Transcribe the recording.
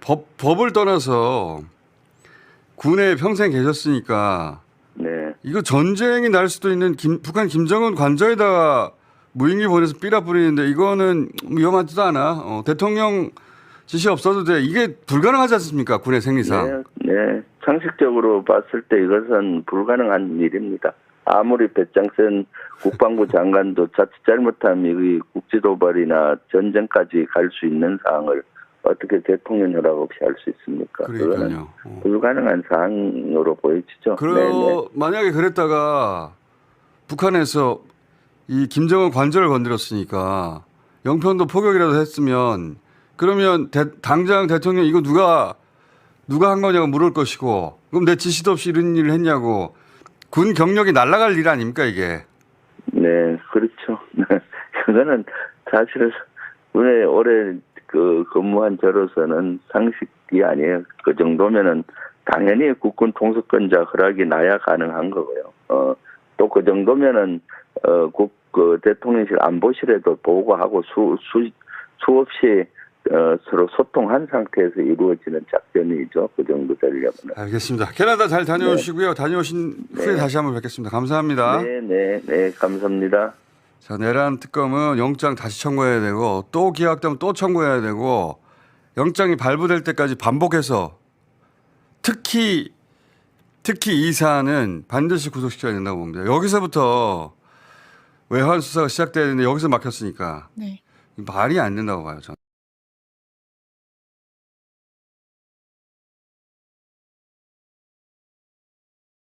법, 법을 떠나서 군에 평생 계셨으니까 네. 이거 전쟁이 날 수도 있는 김- 북한 김정은 관저에다가 무인기 보내서 삐라 뿌리는데 이거는 위험하지도 않아. 어, 대통령 지시 없어도 돼. 이게 불가능하지 않습니까? 군의 생리상. 네, 네. 상식적으로 봤을 때 이것은 불가능한 일입니다. 아무리 배짱센 국방부 장관도 자칫 잘못하면 이 국지도발이나 전쟁까지 갈 수 있는 사항을 어떻게 대통령 허락 없이 할수 있습니까? 그러니까요. 어. 불가능한 사항으로 보여지죠. 그러 네, 네. 만약에 그랬다가 북한에서 이 김정은 관절을 건드렸으니까 영편도 포격이라도 했으면 그러면 대- 당장 대통령 이거 누가 누가 한 거냐고 물을 것이고 그럼 내 지시도 없이 이런 일을 했냐고 군 경력이 날아갈 일 아닙니까 이게 네, 그렇죠. 그거는 사실 왜 올해 그 근무한 저로서는 상식이 아니에요. 그 정도면은 당연히 국군 통수권자 허락이 나야 가능한 거고요. 어, 또 그 정도면은 어, 국, 그 대통령실 안보실에도 보고하고 수, 수, 수없이 어, 서로 소통한 상태에서 이루어지는 작전이죠. 그 정도 되려면. 알겠습니다 캐나다 잘 다녀오시고요 다녀오신 후에 네. 다시 한번 뵙겠습니다 감사합니다 네, 네, 네, 감사합니다. 자, 내란 특검은 영장 다시 청구해야 되고 또 기각되면 또 청구해야 되고 영장이 발부될 때까지 반복해서 특히 특히 이 사안은 반드시 구속시켜야 된다고 봅니다. 여기서부터 외환 수사가 시작돼야 되는데 여기서 막혔으니까 네. 말이 안 된다고 봐요. 저는.